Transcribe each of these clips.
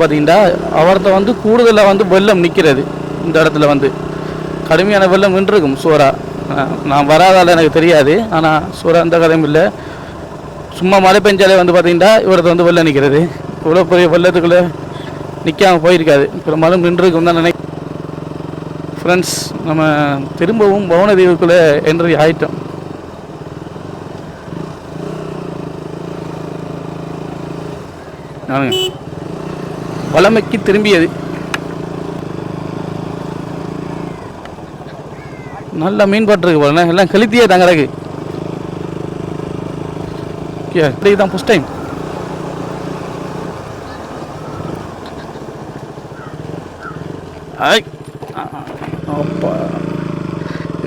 பார்த்தீங்கன்னா அவர்கிட்ட வந்து கூடுதலாக வந்து வெள்ளம் நிற்கிறது இந்த இடத்துல வந்து. கடுமையான வெள்ளம் நின்றுருக்கும் சூறா நான் வராதால எனக்கு தெரியாது. ஆனால் சூறா அந்த கதையும் இல்லை. சும்மா மழை பெஞ்சாலே வந்து பார்த்தீங்கன்னா இவரது வந்து வெள்ளம் நிற்கிறது இவ்வளோ பெரிய வெள்ளத்துக்குள்ளே நிற்காம போயிருக்காது பெரும்பாலும் நின்றுருக்கும் தான் நினை ஃப்ரெண்ட்ஸ் நம்ம திரும்பவும் பவனதீவுக்குள்ளே என்ட்ரி ஆயிட்டோம். நானுங்க. வளமைக்கு திரும்பியது. நல்ல மீன் பட்டுருக்கு போல எல்லாம் கெளுத்தியே தங்கறக்கு இப்படி தான் ஃபஸ்ட் டைம்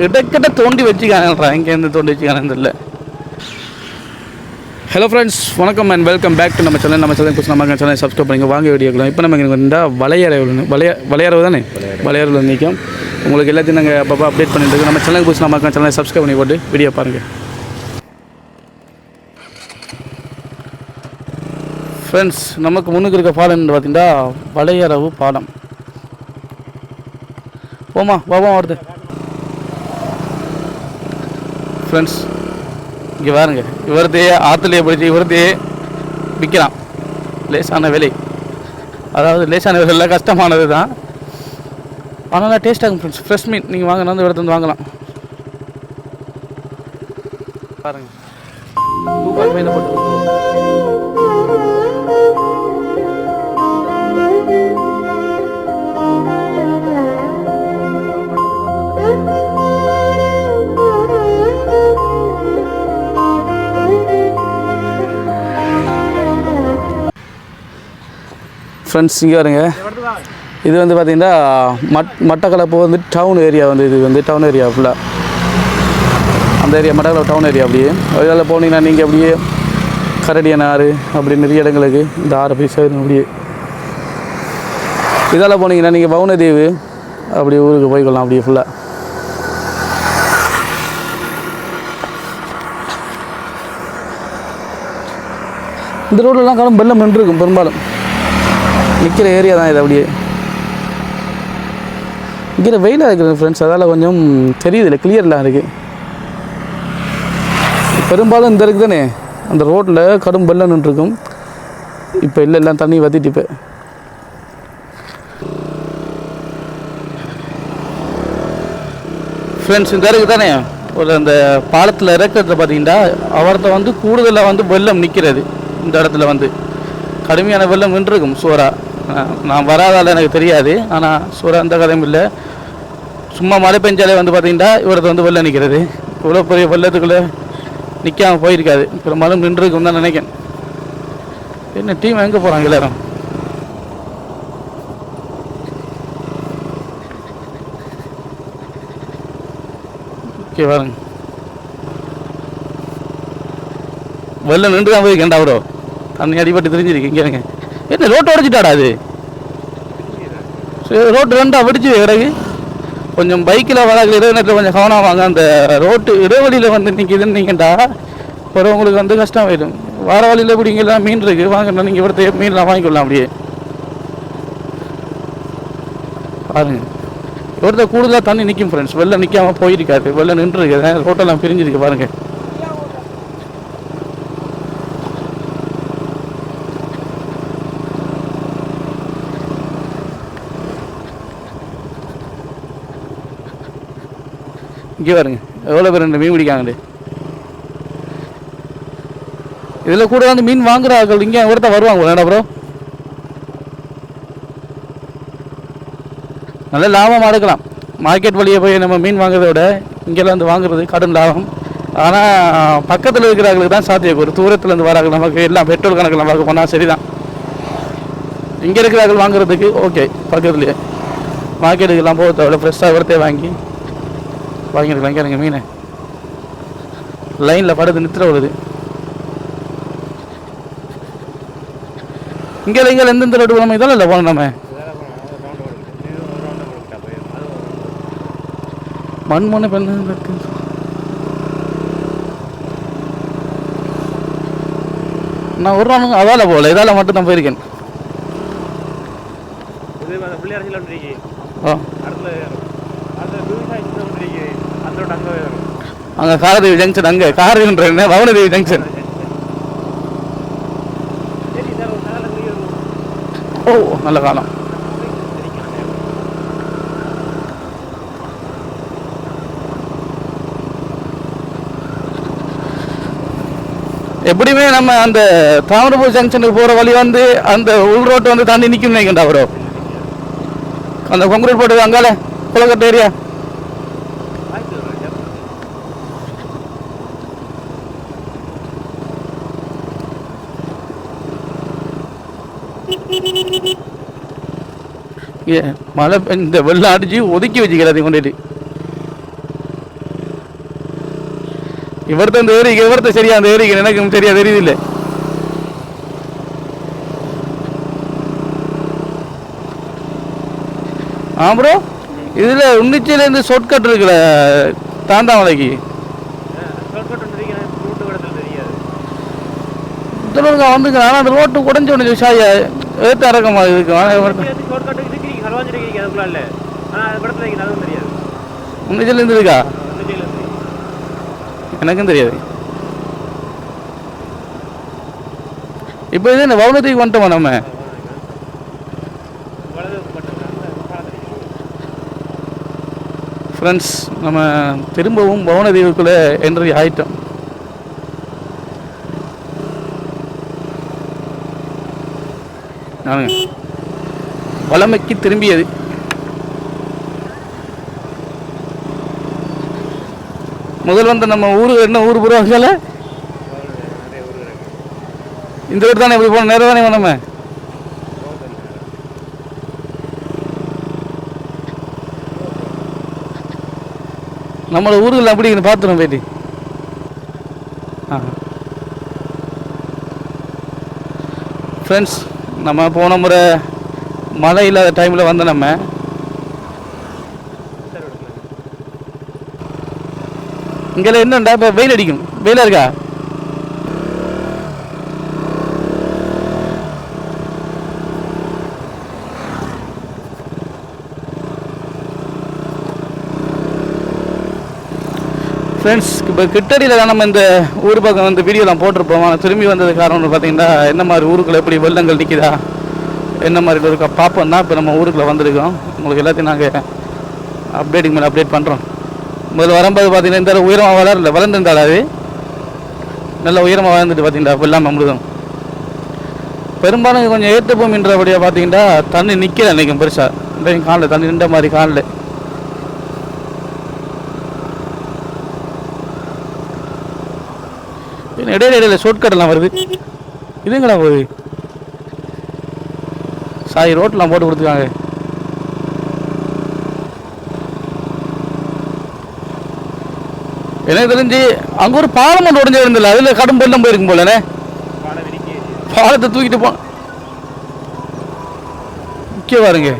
இடக்கிட்ட தோண்டி வச்சுக்கானன்றா இங்கேருந்து தோண்டி வச்சுக்கானு இல்லை ஹலோ ஃப்ரெண்ட்ஸ் வணக்கம் அண்ட் வெல்கம் பேக் டு நம்ம சேனல் நம்ம சேனல் புதுசு நம்ம சேனல் சப்ஸ்கிரைப் பண்ணிங்க வாங்க வீடியோக்கலாம் இப்போ நம்ம இங்கே வந்தால் வளையறவு வளைய வளையறவு தானே? வளையறவில் நிற்கும் உங்களுக்கு எல்லாத்தையும் நாங்கள் அப்பப்போ அப்டேட் பண்ணிட்டு இருக்கோம். நம்ம சேனல் புதுசு நம்ம சேனலை சப்ஸ்கிரைப் பண்ணி போட்டு வீடியோ பாருங்கள் ஃப்ரெண்ட்ஸ் நமக்கு முன்னுக்கு இருக்க பாலம் பார்த்தீங்கன்னா வளையறவு பாலம் போமா பாபா வருது ஃப்ரெண்ட்ஸ் இங்கே பாருங்க. இவரதே ஆற்றுலையே பிடிச்சி இவரதே விற்கிறான் லேசான விலை. அதாவது லேசான விலை கஷ்டமானது தான் ஆனால் டேஸ்ட் ஆகும் ஃப்ரெண்ட்ஸ் ஃப்ரெஷ் மீன் நீங்கள் வாங்கினா வந்து இடத்துல இருந்து வாங்கலாம். பாருங்கள் போட்டு ஃப்ரெண்ட்ஸ் இங்கே வருங்க. இது வந்து பார்த்தீங்கன்னா மட் மட்டக்களப்பு வந்து டவுன் ஏரியா வந்து இது வந்து டவுன் ஏரியா ஃபுல்லாக அந்த ஏரியா மட்டக்களப்பு டவுன் ஏரியா அப்படியே. அதில் போனீங்கன்னா நீங்கள் அப்படியே கரடியன் ஆறு அப்படி நிறைய இடங்களுக்கு இந்த ஆறு போய் சேரும் அப்படியே. இதால் போனீங்கன்னா நீங்கள் பவுனதீவு அப்படி ஊருக்கு போய்க்கலாம் அப்படியே ஃபுல்லாக இந்த ரோட்லலாம் காலம் வெள்ளம் நின்றுருக்கும் பெரும்பாலும். நிற்கிற ஏரியா தான் இது அப்படியே. இங்கே வெயிலாக இருக்குது ஃப்ரெண்ட்ஸ் அதால் கொஞ்சம் தெரியுது இல்லை கிளியர்லாம் இருக்குது பெரும்பாலும் இந்த இருக்குது தானே அந்த ரோட்டில் கடும் வெள்ளம் நின்றுருக்கும். இப்போ இல்லை எல்லாம் தண்ணி வத்திட்டு இப்போ. ஃப்ரெண்ட்ஸ் இந்த இருக்குது தானே ஒரு அந்த பாலத்தில் இறக்கிறது பார்த்தீங்கன்னா அவர்கிட்ட வந்து கூடுதலாக வந்து வெள்ளம் நிற்கிறது இந்த இடத்துல வந்து. கடுமையான வெள்ளம் நின்றுருக்கும் சோறாக நான் வராதால எனக்கு தெரியாது. ஆனால் சூற அந்த கதையும் இல்லை. சும்மா மழை பெஞ்சாலே வந்து பார்த்தீங்கன்னா இவரது வந்து வெள்ளம் நிற்கிறது இவ்வளோ பெரிய வெள்ளத்துக்குள்ளே நிற்காம போயிருக்காது பெரும்பாலும் நின்றுருக்கும் தான் நினைக்கிறேன். என்ன டீம் எங்கே போகிறாங்க எல்லாரும்? ஓகே பாருங்க. வெள்ளம் நின்று தான் போயிருக்கேன்டா ப்ரோ. தண்ணி அடிபட்டு தெரிஞ்சிருக்கு. இங்கே இருங்க. என்ன ரோட்டை உடச்சிட்டாடா அது. சரி ரோட்டு ரெண்டா வெடிச்சு கிடக்கு. கொஞ்சம் பைக்கில் வராங்க நேரத்தில் கொஞ்சம் கவனம் வாங்க. அந்த ரோட்டு இடைவெளியில் வந்து நிற்கிதுன்னீங்கடா அப்புறம் உங்களுக்கு வந்து கஷ்டம் ஆயிடும் வார வழியில் பிடிங்கலாம் மீன் இருக்குது வாங்க நீங்கள் இவர்த்த மீன்லாம் வாங்கிக்கொள்ளலாம் அப்படியே. பாருங்க. இவர்த்த கூடுதலாக தண்ணி நிற்கும் ஃப்ரெண்ட்ஸ் வெளில நிற்காம போயிருக்காரு. வெளில நின்றுருக்கு ரோட்டெல்லாம் பிரிஞ்சிருக்கு பாருங்கள் இங்கே பாருங்க. எவ்வளோ பேர் ரெண்டு மீன் பிடிக்காங்கண்டு இதில் கூட வந்து மீன் வாங்குற ஆட்கள் இங்கே ஒருத்தர் வருவாங்க வேணா ப்ரோ நல்ல லாபமாக எடுக்கலாம். மார்க்கெட் வழியை போய் நம்ம மீன் வாங்குறத விட இங்கெல்லாம் வந்து வாங்குறது கடும் லாபம். ஆனால் பக்கத்தில் இருக்கிறவங்களுக்கு தான் சாத்தியக்கூறு தூரத்துலேருந்து வராங்க. நமக்கு எல்லாம் பெட்ரோல் கணக்கில் நமக்கு போனால் சரிதான். இங்கே இருக்கிறார்கள் வாங்குறதுக்கு ஓகே பக்கத்துலேயே. மார்க்கெட்டுக்கெல்லாம் போகிறத விட ஃப்ரெஷ்ஷாக வரத்தே வாங்கி வாங்கிருக்கலாம் இங்கே மீன். லைனில் படுத்து நித்திர வருது. இங்கே இங்கே எந்தெந்த ரோடு நம்ம இதெல்லாம் இல்லை போகணும் நம்ம மண் மண்ணு பெண்ணு இருக்கு. நான் ஒரு நாள் அதால போகல இதால மட்டும் தான் போயிருக்கேன். இது வந்து பிள்ளையார் ஒன்று இருக்கு ஓ அடுத்த அடுத்த விவசாய சின்ன ஒன்று இருக்கு அந்த அங்கே காரதேவி ஜங்ஷன் அங்கே காரதேவின்ற என்ன? பவனதேவி ஜங்ஷன் ஓ நல்ல காலம். எப்படியுமே நம்ம அந்த தாமிரபூர் ஜங்ஷனுக்கு போகிற வழி வந்து அந்த உள் ரோட்டு வந்து தாண்டி நிற்கும் நினைக்கின்றா ப்ரோ அந்த கொங்குரூர் போட்டு அங்கால குளக்கட்டு ஏரியா வாய்ப்பு இல்லை சார் ஏ மழை பெஞ்ச- இந்த வெள்ளம் அடிச்சு ஒதுக்கி வச்சுக்கிறாரு கொண்டுட்டு. இவர்த்த அந்த ஏரிக்கு இவர்த்த சரியா அந்த ஏரிக்கு எனக்கு சரியா தெரியுது இல்லை ஆ ப்ரோ இதில் உன்னிச்சிலேருந்து ஷார்ட்கட் இருக்குல்ல தாந்தாமலைக்கு? வந்துங்க ஆனால் அந்த ரோட்டு உடஞ்சி உடஞ்சி சாய ஏற்ற இறக்கமாக இருக்கு. இருக்கு ஹல்வாஞ்சி இருக்கீங்க அதுக்குள்ள இல்லை ஆனால் அது படத்தில் இருக்கு அதுவும் தெரியாது. உன்னிச்சிலேருந்து இருக்கா? எனக்கும் தெரியாது. இப்போ இது என்ன வவுனத்துக்கு வந்துட்டோமா நம்ம? ஃப்ரெண்ட்ஸ் நம்ம திரும்பவும் பவனதீவுக்குள்ளே என்ட்ரி ஆயிட்டோம். நானுங்க. வளமைக்கு திரும்பியது. முதல் வந்த நம்ம ஊரு என்ன ஊர் புறவாசியால இந்த ஊர் தானே இப்படி போன நேரம் தானே நம்ம நம்மளோட ஊர்கள் அப்படி பார்த்துரும் போயிட்டு ஃப்ரெண்ட்ஸ் நம்ம போன முறை மழை இல்லாத டைமில் வந்து நம்ம இங்கே என்னண்டா? இப்போ வெயில் அடிக்கும். வெயிலாக இருக்கா? ஃப்ரெண்ட்ஸ் இப்போ கிட்டடியில் தான் நம்ம இந்த ஊர் பக்கம் வந்து வீடியோலாம் போட்டிருப்போம். ஆனால் திரும்பி வந்தது காரணம்னு பார்த்தீங்கன்னா என்ன மாதிரி ஊருக்குள்ள எப்படி வெள்ளங்கள் நிற்கிதா என்ன மாதிரி இருக்கா? பார்ப்போம். தான் இப்போ நம்ம ஊருக்குள்ளே வந்திருக்கோம். உங்களுக்கு எல்லாத்தையும் நாங்கள் அப்டேட்டிங் மேலே அப்டேட் பண்ணுறோம் முதல்ல வரும்போது பார்த்தீங்கன்னா இந்த உயரமாக வளரல. வளர்ந்துருந்தாள் அது? நல்ல உயரமாக வளர்ந்துட்டு பார்த்தீங்களா இல்லாமல் அமிர்தம். பெரும்பாலும் கொஞ்சம் ஏற்று பூமின்றபடியாக பார்த்தீங்கன்னா தண்ணி நிற்கல நினைக்கும் பெருசாக இன்றைக்கும் காலில் தண்ணி நின்ற மாதிரி காலில் இடையில இடையில இடையில ஷார்ட்கட்லாம் வருது. இதுங்களா போகுது? சாய் ரோட்லாம் போட்டு கொடுத்துருக்காங்க. எனக்கு தெரிஞ்சு அங்கே ஒரு பாலம் ஒன்று உடஞ்சு இருந்தில்ல அதில் கடும் வெள்ளம் போயிருக்கும் போலண்ணே. பாலத்தை தூக்கிட்டு போ முக்கிய பாருங்க.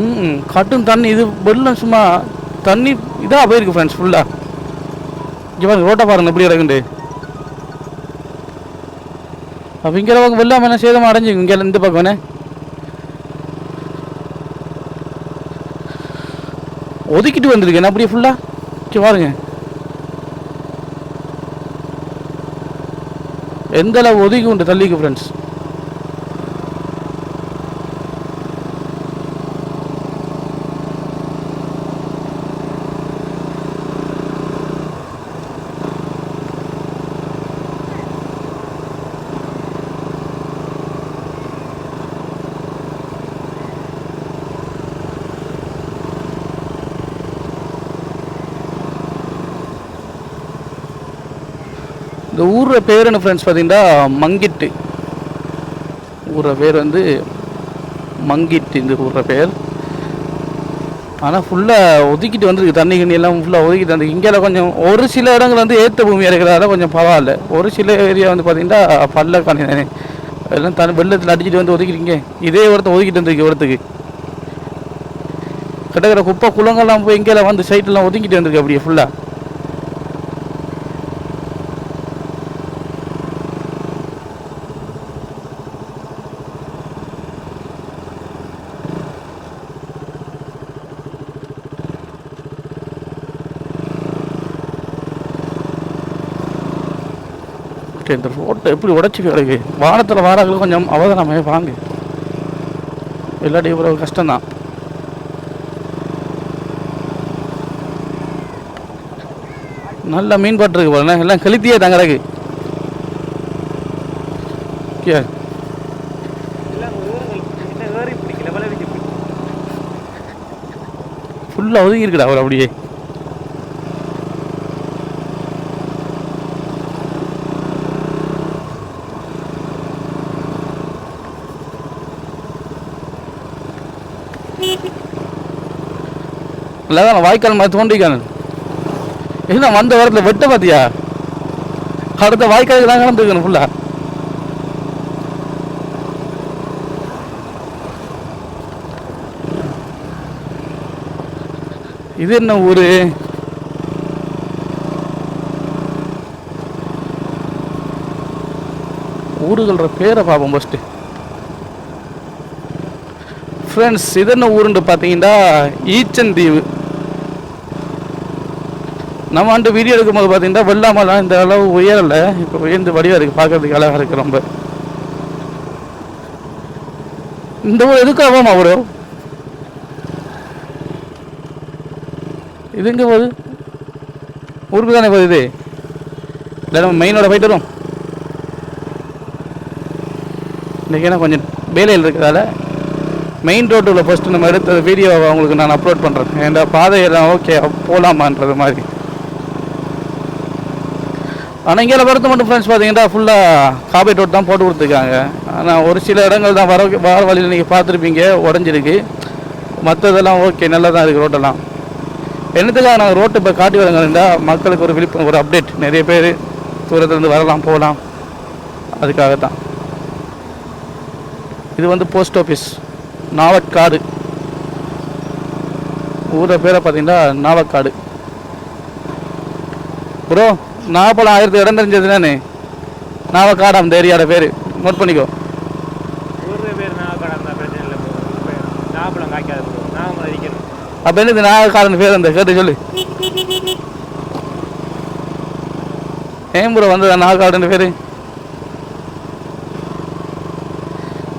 ம் கட்டும் தண்ணி இது வெள்ளம் சும்மா தண்ணி இதாக போயிருக்கு ஃப்ரெண்ட்ஸ் ஃபுல்லாக இங்கே பாருங்க ரோட்டை பாருங்க எப்படி இறங்குண்டு அப்போ இங்கே பக்கம் வெள்ளம் என்ன சேதமாக அடைஞ்சு இங்கே இந்த பக்கம் என்ன ஒதுக்கிட்டு வந்திருக்கேன் அப்படியே ஃபுல்லாக இங்கே பாருங்க. எந்த அளவு ஒதுக்கி உண்டு தள்ளிக்கு ஃப்ரெண்ட்ஸ் இந்த ஊரோட பேர் என்ன ஃப்ரெண்ட்ஸ் பார்த்தீங்கன்னா மங்கிட்டு. ஊரோட பேர் வந்து மங்கிட்டு இந்த ஊரோட பேர். ஆனால் ஃபுல்லாக ஒதுக்கிட்டு வந்துருக்கு தண்ணி கண்ணி எல்லாம் ஃபுல்லாக ஒதுக்கிட்டு வந்து இங்கே கொஞ்சம் ஒரு சில இடங்கள் வந்து ஏற்ற பூமி இருக்கிறதால கொஞ்சம் பரவாயில்ல. ஒரு சில ஏரியா வந்து பார்த்தீங்கன்னா பல்ல காணி எல்லாம் தண்ணி வெள்ளத்தில் அடிச்சுட்டு வந்து ஒதுக்கிறீங்க இதே ஒருத்தன் ஒதுக்கிட்டு வந்துருக்கு ஒருத்துக்கு. கிடக்கிற குப்பை குளங்கள்லாம் போய் இங்கெல்லாம் வந்து சைட்டெல்லாம் ஒதுக்கிட்டு வந்திருக்கு அப்படியே ஃபுல்லாக ஓகே, இந்த ரோட்டை எப்படி உடச்சி கிடக்கு? வானத்தில் வாராக்கள் கொஞ்சம் அவதானமே வாங்க. இல்லாட்டி இவ்வளோ கஷ்டம்தான். நல்ல மீன் பட்டிருக்கு போல எல்லாம் கெளுத்தியே தான் கிடக்கு. ஓகே ஃபுல்லாக ஒதுங்கி இருக்குடா அவர் அப்படியே. இல்லைதான் வாய்க்கால் மாதிரி தோண்டிக்கானு என்ன வந்த வாரத்தில் வெட்ட பார்த்தியா? அடுத்த வாய்க்காலுக்கு தான் கலந்துருக்கணும் ஃபுல்லாக இது என்ன ஊரு? ஊருகளோட பேரை பார்ப்போம் ஃபஸ்ட்டு ஃப்ரெண்ட்ஸ் இது என்ன ஊருன்னு பார்த்தீங்கன்னா ஈச்சந்தீவு. நம்ம வந்து வீடியோ எடுக்கும்போது பார்த்தீங்கன்னா வெள்ளாமலாம் இந்த அளவு உயரலை இப்போ உயர்ந்து வடிவாக இருக்குது பார்க்கறதுக்கு அழகாக இருக்குது ரொம்ப. இந்த ஊர் எதுக்கு ஒரு இதுங்க இது எங்கே போகுது? ஊருக்கு தானே போகுது இது? இல்லை நம்ம மெயினோட போயிட்டு வரும் இன்றைக்கி ஏன்னா கொஞ்சம் வேலையில் இருக்கிறதால மெயின் ரோட்டில் ஃபஸ்ட்டு நம்ம எடுத்த வீடியோவை அவங்களுக்கு நான் அப்லோட் பண்ணுறேன் ஏன்டா பாதையெல்லாம் ஓகே போகலாமான்றது மாதிரி. ஆனால் இங்கே பொறுத்த மட்டும் ஃப்ரெண்ட்ஸ் பார்த்தீங்கன்னா ஃபுல்லாக காபேட் ரோட் தான் போட்டு கொடுத்துருக்காங்க. ஆனால் ஒரு சில இடங்கள் தான் வர வர வழியில் நீங்கள் பார்த்துருப்பீங்க உடஞ்சிருக்கு. மற்றதெல்லாம் ஓகே நல்லா தான் இருக்குது ரோட்டெல்லாம் என்னத்துக்காக நாங்கள் ரோட்டு இப்போ காட்டி வரங்கண்டா மக்களுக்கு ஒரு விழிப்புணர்வு ஒரு அப்டேட் நிறைய பேர் தூரத்துலேருந்து வரலாம் போகலாம். அதுக்காக தான் இது வந்து போஸ்ட் ஆஃபீஸ் நாவற்காடு ஊரை பேரை பார்த்தீங்கன்னா நாவக்காடு. ப்ரோ நாகப்பழம் ஆயிரத்தி இடம் தெரிஞ்சது தானே நாவக்காடு அந்த ஏரியாவோட பேர். நோட் பண்ணிக்கோ அப்போ என்னது நாகக்காரன் பேர் அந்த கேட்டு சொல்லு. ஏன் ப்ரோ வந்ததா பேர்?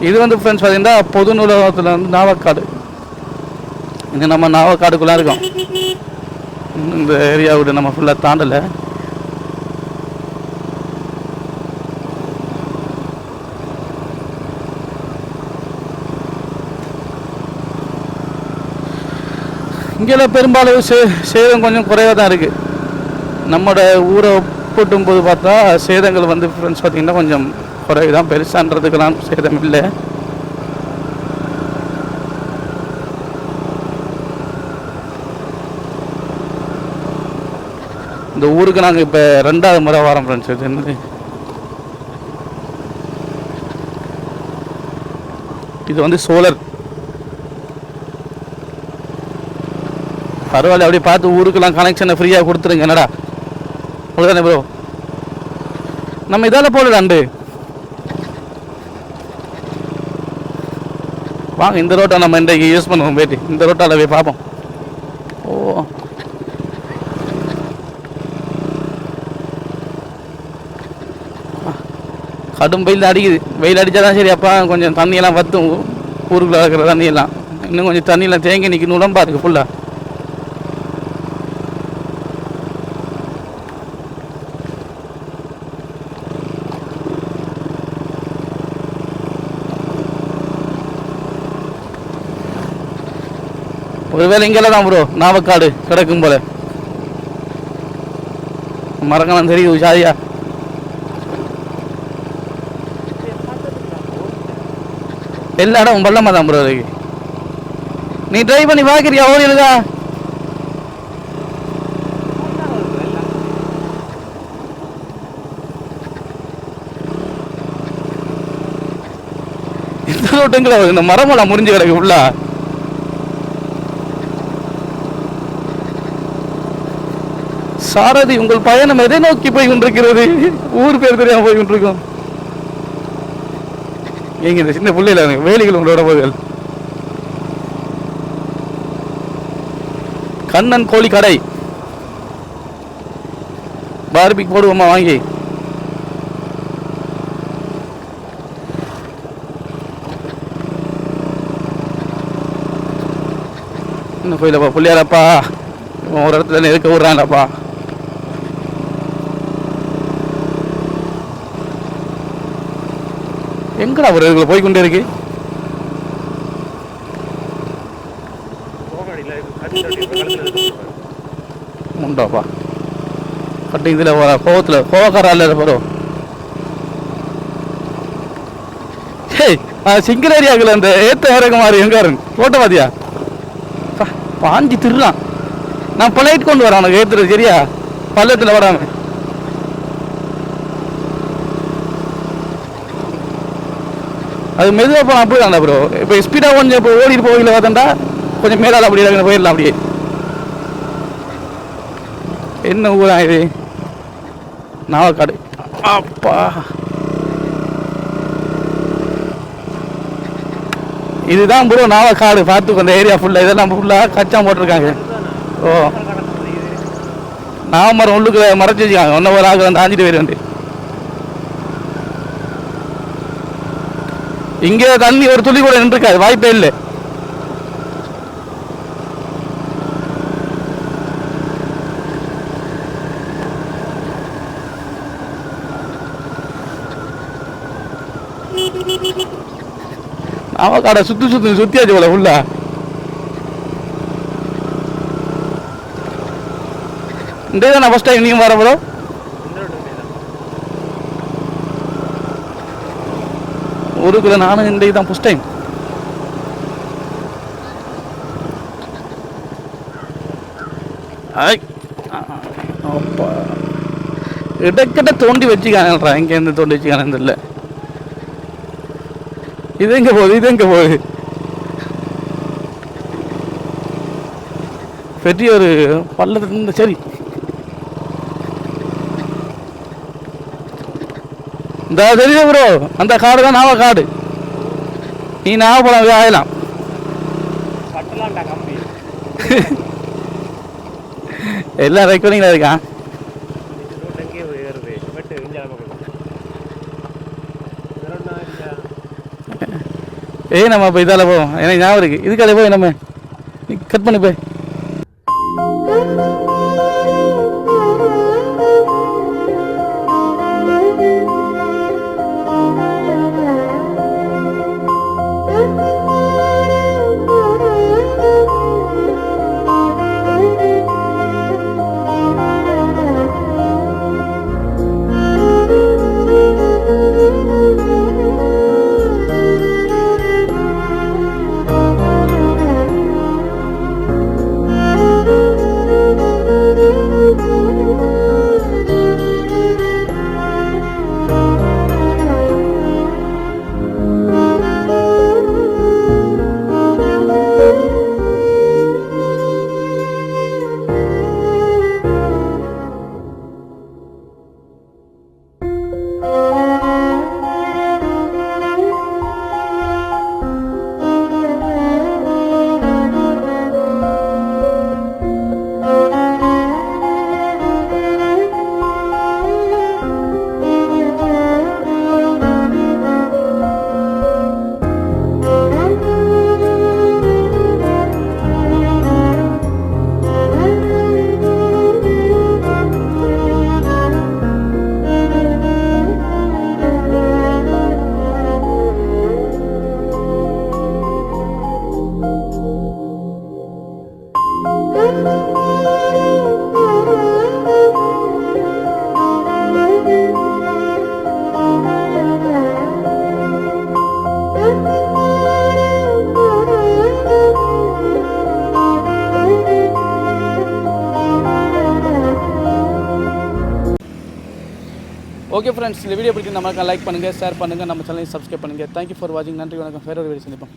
இது வந்து ஃப்ரெண்ட்ஸ் பார்த்தீங்கன்னா பொது நூலகத்தில் வந்து நாவக்காடு. இது நம்ம நாவக்காடுக்குள்ளே இருக்கோம். இந்த ஏரியா விட நம்ம ஃபுல்லாக தாண்டலை. இங்கெல்லாம் பெரும்பாலும் சே சேதம் கொஞ்சம் குறைவாக தான் இருக்குது நம்மளோட ஊரை ஒப்பிட்டும் போது பார்த்தா சேதங்கள் வந்து ஃப்ரெண்ட்ஸ் பார்த்திங்கன்னா கொஞ்சம் குறைவு தான் பெருசான்றதுக்கெல்லாம் சேதம் இல்லை. இந்த ஊருக்கு நாங்கள் இப்போ ரெண்டாவது முறை வரோம் ஃப்ரெண்ட்ஸ் இது என்னது? இது வந்து சோலர் பரவாயில்ல அப்படியே பார்த்து ஊருக்கெல்லாம் கனெக்ஷனை ஃப்ரீயாக கொடுத்துருங்க. என்னடா? அவ்வளோதானே ப்ரோ நம்ம இதால் போடலாண்டு வாங்க இந்த ரோட்டை நம்ம இன்றைக்கு யூஸ் பண்ணுவோம் போயிட்டு இந்த ரோட்டால் போய் பார்ப்போம். ஓ. கடும் வெயில் அடிக்குது. வெயில் அடித்தா தான் சரி அப்பா கொஞ்சம் தண்ணியெல்லாம் வத்தும். ஊருக்குள்ளே இருக்கிற தண்ணியெல்லாம். இன்னும் கொஞ்சம் தண்ணியெல்லாம் தேங்கி நிற்கணும். உடம்பாக இருக்குது ஃபுல்லாக ஒருவேளை இங்கே தான் ப்ரோ நாவக்காடு கிடக்கும் போல. மரக்கணம் தெரியுது சாதியா எல்லா இடம் பள்ளமா தான் ப்ரோ அதுக்கு நீ ட்ரை பண்ணி பார்க்குறியா ஓடி இந்த ரோட்டுங்களா இந்த மரமெல்லாம் முறிஞ்சு கிடக்கு ஃபுல்லாக சாரதி உங்கள் பயணம் எதை நோக்கி போய் கொண்டிருக்கிறது? ஊர் பேர் தெரியாம போய் கொண்டிருக்கோம். எங்க இந்த சின்ன பிள்ளையில வேலிகள் உங்களோட போகுகள் கண்ணன் கோழி கடை. பார்பிக் போடுவோமா வாங்கி. இன்னும் கோயிலப்பா பிள்ளையாரப்பா. ஒரு இடத்துல இருக்க விடுறான்டாப்பா எங்கடா ஒரு இதுக்குள்ள போய் கொண்டே இருக்கு? உண்டாப்பா கட்டி இதில் வர கோவத்தில் கோவக்கார போகிறோம் ஹேய் சிங்கிள் அந்த ஏத்த இறக்க மாதிரி எங்க இருக்கு போட்ட பாஞ்சி திருறான். நான் பொலைட் கொண்டு வரேன் உனக்கு ஏத்துறது சரியா? பள்ளத்தில் வராமல் அது மெதுவாக போனால் போயிடலாம்டா ப்ரோ இப்போ ஸ்பீடாக கொஞ்சம் இப்போ ஓடிட்டு போகல பார்த்தா கொஞ்சம் மேலால் அப்படி போயிடலாம் அப்படியே. என்ன ஊரா இது? நாவக்காடு. அப்பா. இதுதான் ப்ரோ நாவக்காடு. பார்த்துக்கோ அந்த ஏரியா ஃபுல்லாக இதெல்லாம் ஃபுல்லாக கச்சா போட்டிருக்காங்க. ஓ. நாவமரம் உள்ளுக்கு மறைச்சி வச்சுக்காங்க ஒன்றை ஒரு ஆக வந்து. ஆஞ்சிட்டு இங்கே தண்ணி ஒரு துளி கூட நின்றுக்காது வாய்ப்பே இல்லை. கடை சுற்றி சுற்றி சுற்றியாச்சு போல ஃபுல்லா இந்த நான் ஃபஸ்ட் டைம் நீங்கள் வர ப்ரோ இந்த ரோட்டு மேல. ஊருக்குள்ள நானும் இந்த இதுதான் ஃபஸ்ட் டைம் அப்பா. இடக்கிட்ட தோண்டி வச்சுக்கானேன்றா இங்கே இருந்து தோண்டி வச்சுக்கானு இல்லை இது எங்கே போகுது இது எங்கே போகுது? பெரிய ஒரு பள்ளத்துல சரி. இந்த தெரியுது ப்ரோ அந்த காடு. தான் நாவ காடு நீ நாகப்பழம் ஆகலாம் எல்லாம் ரெக்கார்டிங்கில் இருக்கான் ஏய் நம்ம இப்போ இதால் போவோம் எனக்கு ஞாபகம் இருக்கு. இதுக்கால போய் நம்ம நீ கட் பண்ணி போய். ஃப்ரெண்ட்ஸ் இந்த வீடியோ பிடிக்கும் நம்மளுக்கு லைக் பண்ணுங்கள் ஷேர் பண்ணுங்கள் நம்ம சேனலையும் சப்ஸ்கிரைப் பண்ணுங்கள் தேங்க்யூ ஃபார் வாட்சிங் நன்றி வணக்கம். ஃபேர் ஒரு வீடியோ சந்திப்போம்.